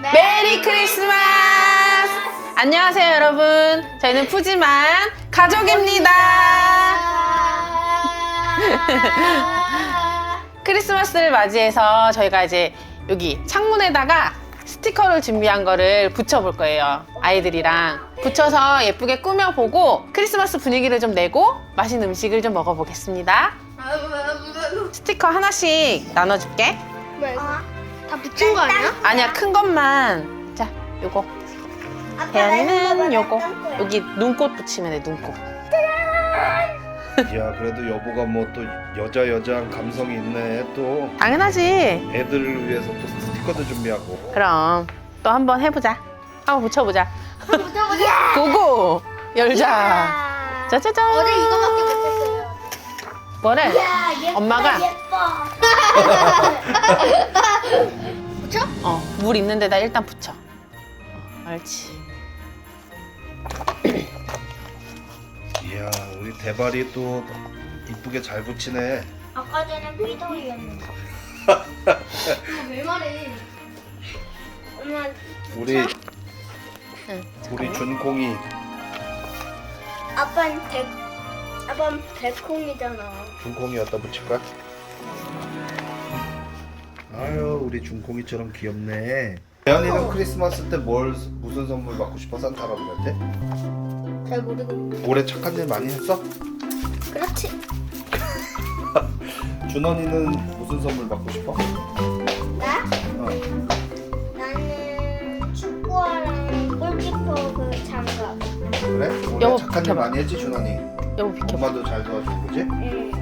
메리 크리스마스! 안녕하세요, 여러분. 저희는 푸짐한 가족입니다. 크리스마스를 맞이해서 저희가 이제 여기 창문에다가 스티커를 준비한 거를 붙여볼 거예요. 아이들이랑 붙여서 예쁘게 꾸며보고 크리스마스 분위기를 좀 내고 맛있는 음식을 좀 먹어보겠습니다. 스티커 하나씩 나눠줄게. 다 붙인 거 아니야? 아니야, 큰 것만. 자, 요거. 대현이는 요거. 여기 눈꽃 붙이면 돼, 눈꽃. 야 그래도 여보가 뭐 또 여자 여자한 감성이 있네 또 당연하지. 애들을 위해서 또 스티커도 준비하고 그럼 또 한 번 해보자. 한번 붙여보자. 고고! 열자. 짜자잔. 어제 이거밖에 못했어요. 뭐래? 야, 예뻐, 엄마가? 예뻐. 붙여? 어, 물 있는 데다 일단 붙여. 어, 옳지. 이야 우리 대발이 또 이쁘게 잘 붙이네 아까 전에 비동이었는데. 왜 말해? 엄마, 우리 응, 우리. 준콩이 아빠는 백, 아빠는 백콩이잖아. 준콩이 갖다 붙일까? 아유 우리 준콩이처럼 귀엽네 대현이는 크리스마스 때 뭘 무슨 선물 받고 싶어 산타 할아버지한테? 잘 모르겠는데. 올해 착한 일 많이 했어? 그렇지. 준원이는 무슨 선물 받고 싶어? 나? 어. 나는 축구화랑 골키퍼 그 장갑. 그래? 올해 여보, 착한 일 비켜봐. 많이 했지 준원이? 여보 비켜봐. 엄마도 잘 도와주고 그지? 응.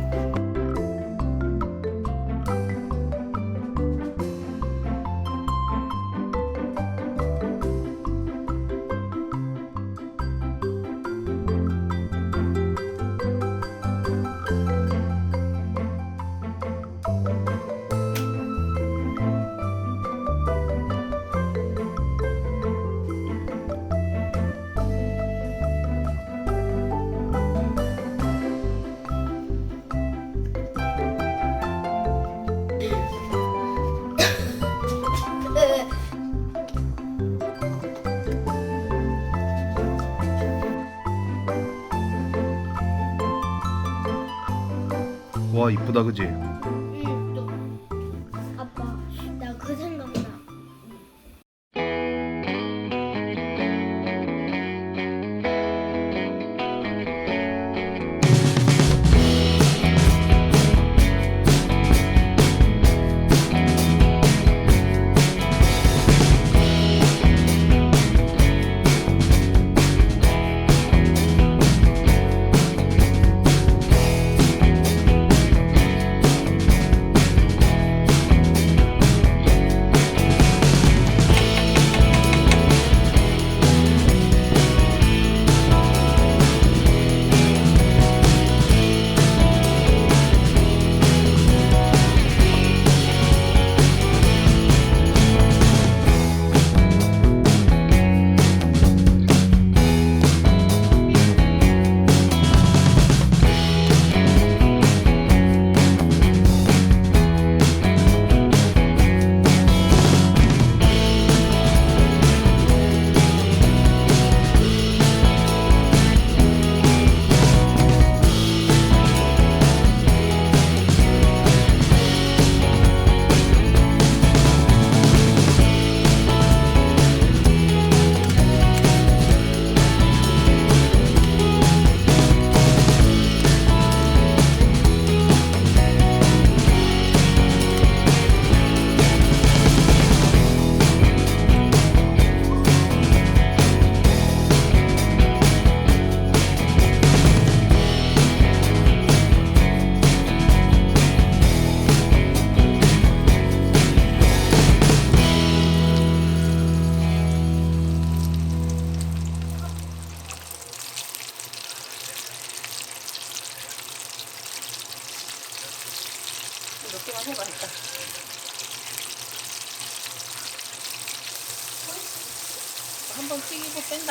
와 이쁘다 그지?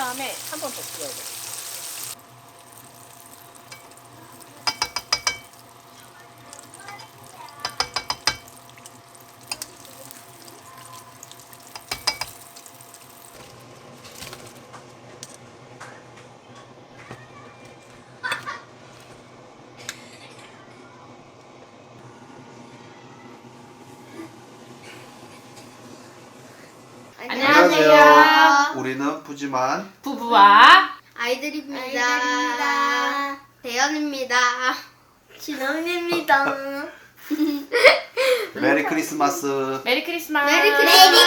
다음에 한 번더 튀겨야 돼. 푸짐한 부부와 아이들입니다. 아이들입니다. 대현입니다. 진원입니다. 메리 크리스마스. 메리 크리스마스. 메리 메리 크리스마스.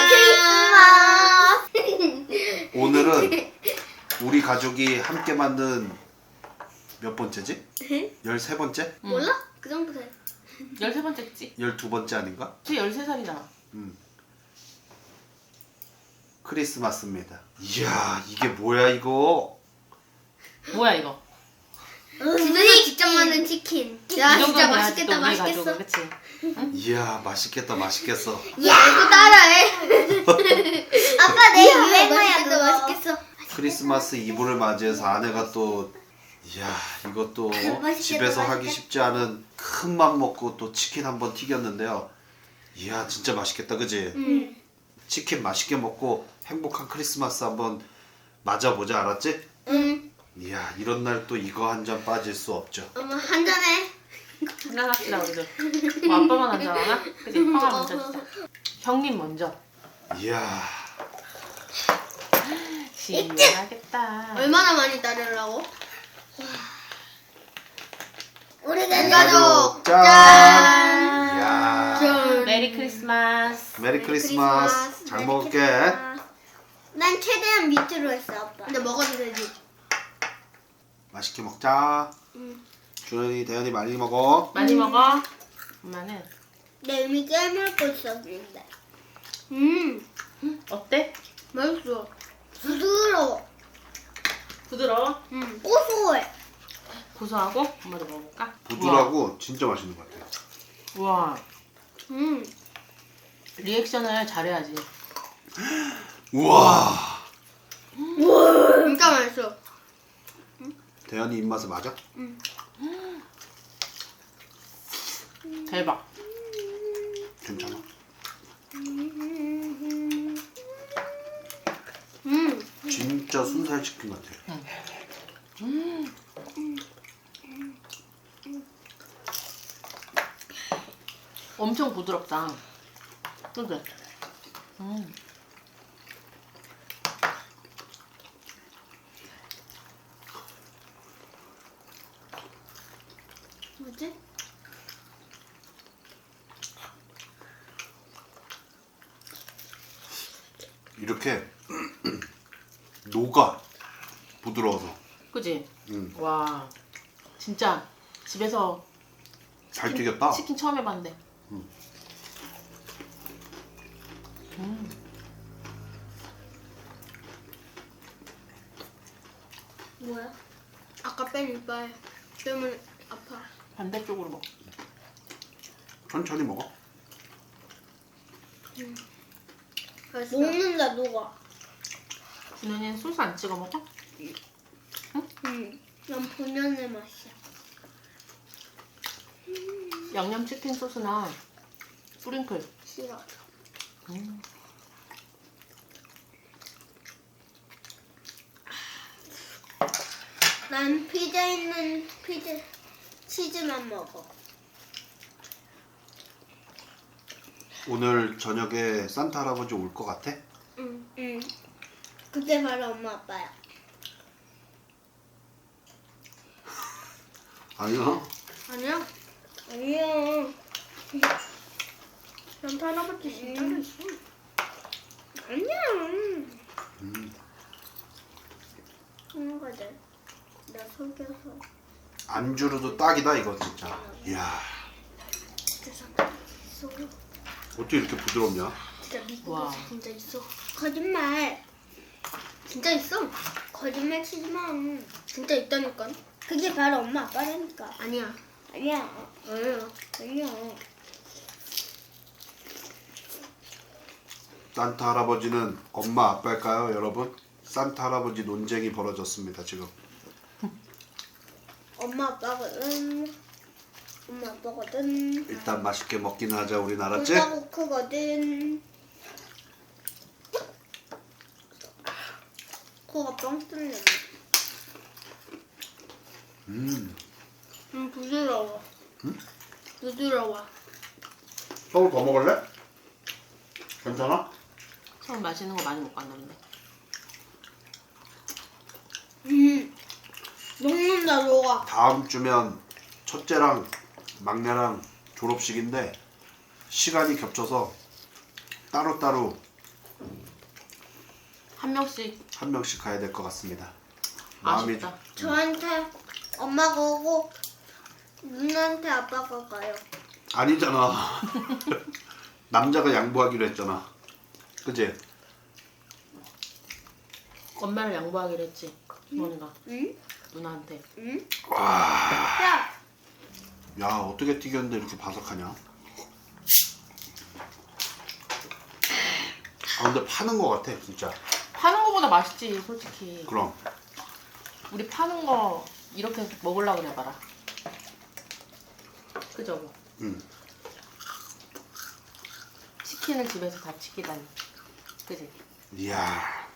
오늘은 우리 가족이 함께 만든 몇 번째지? 열세 번째? 몰라? 그 정도 돼. 13번째지? 열두 번째 아닌가? 쟤 13살이잖아. 음. 크리스마스입니다. 이야 이게 뭐야 이거? 뭐야 이거? 집에서 직접 만든 치킨. 야 이 진짜 정도는 맛있겠다 해야지 또 우리 맛있겠어. 가족은, 그치? 이야 맛있겠다 맛있겠어. 야 이거 따라해. 아빠 내 이야, 유행어야 맛있겠다 그거. 맛있겠어. 크리스마스 이브를 맞이해서 아내가 또 이야 이것도 집에서 하기. 쉽지 않은 큰 맘 먹고 또 치킨 한번 튀겼는데요. 이야 진짜 맛있겠다 그지? 음. 치킨 맛있게 먹고 행복한 크리스마스 한번 맞아보자 알았지? 응. 이야 이런 날 또 이거 한 잔 빠질 수 없죠. 엄마 한 잔해. 한잔 합시다 우리도. 뭐 아빠만 한잔 하나? 그치? 형아 먼저 진짜. 형님 먼저. 이야 시원하겠다. 얼마나 많이 따르려고? 우리 네 가족. 짠! 짠. 이야 짠. 메리 크리스마스. 메리 크리스마스 크리스마스. 난 최대한 밑으로 했어 아빠. 근데 먹어도 되지. 맛있게 먹자. 주연이 대현이 많이 먹어. 많이 먹어. 엄마는 내 이미 깨물고 있었는데. 음. 어때? 맛있어. 부드러워. 부드러워? 음. 고소해. 고소하고? 엄마도 먹어볼까? 부드라고 진짜 맛있는 것 같아. 우와. 음. 리액션을 잘해야지. 우와. 진짜 맛있어. 대현이 입맛에 맞아? 대박. 괜찮아. 음. 진짜 순살 치킨 같아. 엄청 부드럽다. 그치? 음. 뭐지? 이렇게 녹아 부드러워서. 그지? 음. 와. 진짜 집에서 잘 튀겼다. 치킨 처음 해봤는데. 음. 음. 뭐야? 아까 뺀 이빨 때문에 아파. 반대쪽으로 먹. 천천히 먹어. 맛있어. 녹는다 녹아. 준현이는 소스 안 찍어 먹어? 응. 난 본연의 맛이야. 양념 치킨 소스나 뿌링클. 싫어. 음. 난 피자 있는 피자 치즈만 먹어. 오늘 저녁에 산타 할아버지 올 것 같아? 응. 응. 그게 바로 엄마 아빠야. 아니요. 아니야? 아니야. 난 할아버지 진짜로 있어. 아니야. 음, 엄마가 내, 나 속여서. 안주로도 딱이다 이거 진짜. 이야. 있어. 어떻게 이렇게 부드럽냐? 진짜 와. 미국에서 진짜 있어. 거짓말. 진짜 있어. 거짓말 치지 마. 진짜 있다니까. 그게 바로 엄마 아빠라니까. 아니야. 아니야. 아니야. 아니야. 산타 할아버지는 엄마 아빠일까요, 여러분? 산타 할아버지 논쟁이 벌어졌습니다 지금. 엄마 아빠거든. 엄마 아빠거든. 일단 맛있게 먹긴 하자 우리 알았지? 둘다 크거든. 코가 뻥 뚫려. 음. 음 부드러워. 부드러워. 서울 더 먹을래? 괜찮아? 처음 맛있는 거 많이 못 갔는데. 음. 먹는다 너가. 다음 주면 첫째랑 막내랑 졸업식인데 시간이 겹쳐서 따로따로 한 명씩 한 명씩 가야 될 것 같습니다. 마음이 아쉽다. 저한테 엄마가 오고 누나한테 아빠가 가요. 아니잖아. 남자가 양보하기로 했잖아. 그지? 엄마를 양보하기로 했지. 주머니가 응? 누나한테. 응? 와, 야, 야 어떻게 튀겼는데 이렇게 바삭하냐? 아 근데 파는 거 같아 진짜. 파는 거보다 맛있지 솔직히. 그럼 우리 파는 거 이렇게 먹으려고 그래봐라. 그죠? 뭐. 응. 치킨을 집에서 다 치기다니. 그지? 이야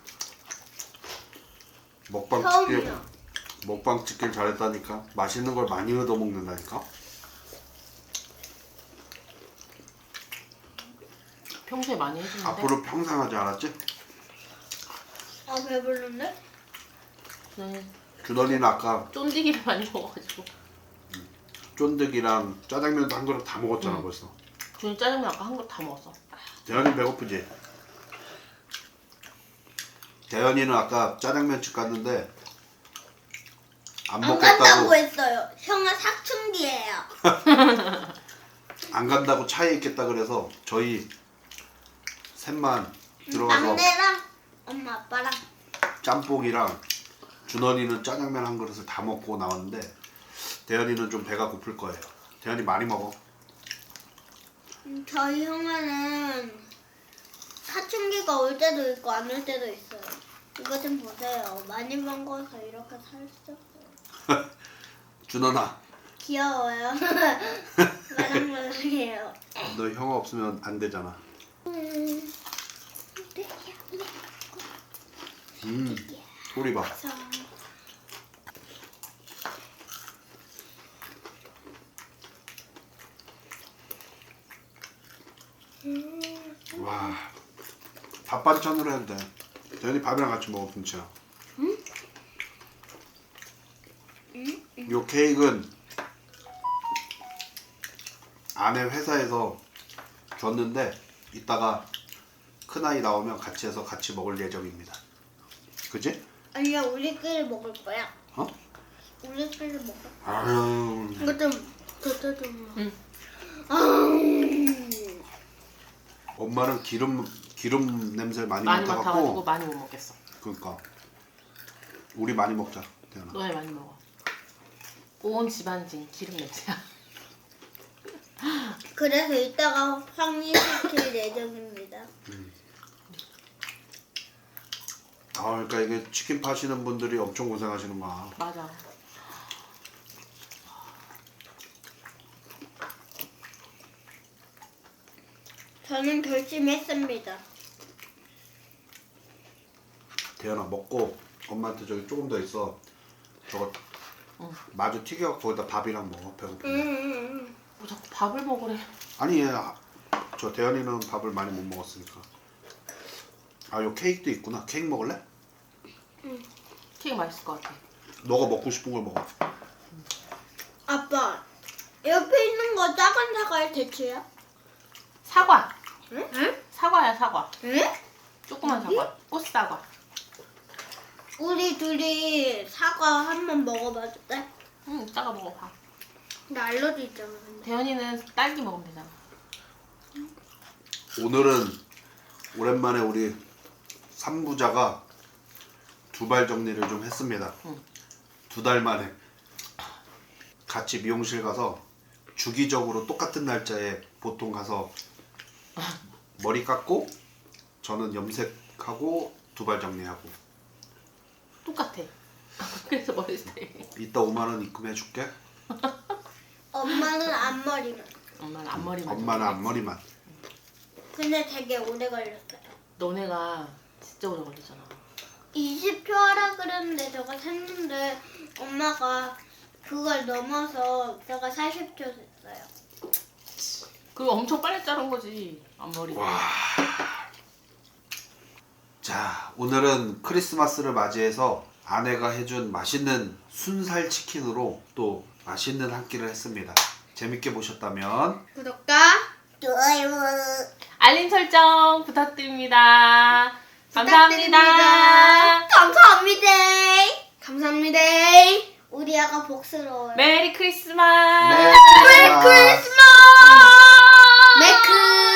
먹방 찍길 처음이야. 먹방 찍길 잘했다니까 맛있는 걸 많이 얻어 먹는다니까 평소에 많이 해주는데. 앞으로 평생 하지 않았지? 아 배불른데? 저는 규던이는 아까 쫀디기를 많이 먹어가지고. 쫀득이랑 짜장면도 한 그릇 다 먹었잖아 응. 벌써 준이 짜장면 아까 한거다 먹었어. 대현이 배고프지? 대현이는 아까 짜장면 집 갔는데 안 안 간다고 먹겠다고 했어요. 형아 사춘기예요. 안 간다고 차에 있겠다 그래서 저희 셋만 들어가서 막내랑 엄마 아빠랑 짬뽕이랑 준원이는 짜장면 한 그릇을 다 먹고 나왔는데 대현이는 좀 배가 고플 거예요. 대현이 많이 먹어. 음, 저희 형아는 사춘기가 올 때도 있고 안 올 때도 있어요. 이거 좀 보세요. 많이 먹어서 이렇게 살쪘어요. 준원아, 귀여워요. 말랑말랑해요. 너형 없으면 안 되잖아. 음, 소리 봐. 자, 와, 밥 반찬으로 해도 돼. 대현이 밥이랑 같이 먹어, 김치야. 요 케이크는 아내 회사에서 줬는데 이따가 큰 아이 나오면 같이 해서 같이 먹을 예정입니다. 그지? 아니야 우리끼리 먹을 거야. 어? 우리끼리 먹을. 아유, 이거 좀 그거 좀. 응. 아, 엄마는 기름 기름 냄새 많이, 많이 맡아갖고 맡아가지고 많이 못 먹겠어. 그러니까 우리 많이 먹자, 대현아. 너네 많이 먹어. 온 집안진 기름 냄새야. 그래서 이따가 황리시킬 예정입니다. 아, 그러니까 이게 치킨 파시는 분들이 엄청 고생하시는 거야. 맞아. 저는 결심했습니다. 대현아 먹고 엄마한테 저기 조금 더 있어. 저거 응. 마주 튀겨 거기다 밥이랑 먹어 음, 배고프면. 음, 뭐 자꾸 밥을 먹으래. 아니 얘, 아, 저 대현이는 밥을 많이 못 먹었으니까. 아, 요 케이크도 있구나. 케이크 먹을래? 케이크 맛있을 것 같아. 너가 먹고 싶은 걸 먹어. 아빠 옆에 있는 거 작은 사과의 대추야? 사과. 응? 응? 사과야 사과. 응? 조그만 사과. 꽃사과. 우리 둘이 사과 한 번 먹어봐도 돼? 응, 이따가 먹어봐. 나 알러지 있잖아. 근데. 대현이는 딸기 먹으면 되잖아. 오늘은 오랜만에 우리 삼부자가 두발 정리를 좀 했습니다. 응. 두달 만에 같이 미용실 가서 주기적으로 똑같은 날짜에 보통 가서 머리 깎고 저는 염색하고 두발 정리하고 똑같아. 그래서 머리 스타일. 이따 5만 원 입금해 줄게. 엄마는 앞머리만. 엄마는 앞머리만. 엄마는 좀 앞머리만. 근데 되게 오래 걸렸어요. 너네가 진짜 오래 걸리잖아. 20초 하라 그랬는데 제가 샜는데 엄마가 그걸 넘어서 제가 40초 됐어요. 그거 엄청 빨리 자른 거지 앞머리. 와. 자, 오늘은 크리스마스를 맞이해서 아내가 해준 맛있는 순살 치킨으로 또 맛있는 한 끼를 했습니다. 재밌게 보셨다면 구독과 좋아요. 알림 설정 부탁드립니다. 감사합니다. 부탁드립니다. 감사합니다. 감사합니다. 우리 아가 복스러워요. 메리 크리스마스. 메리 크리스마스. 메크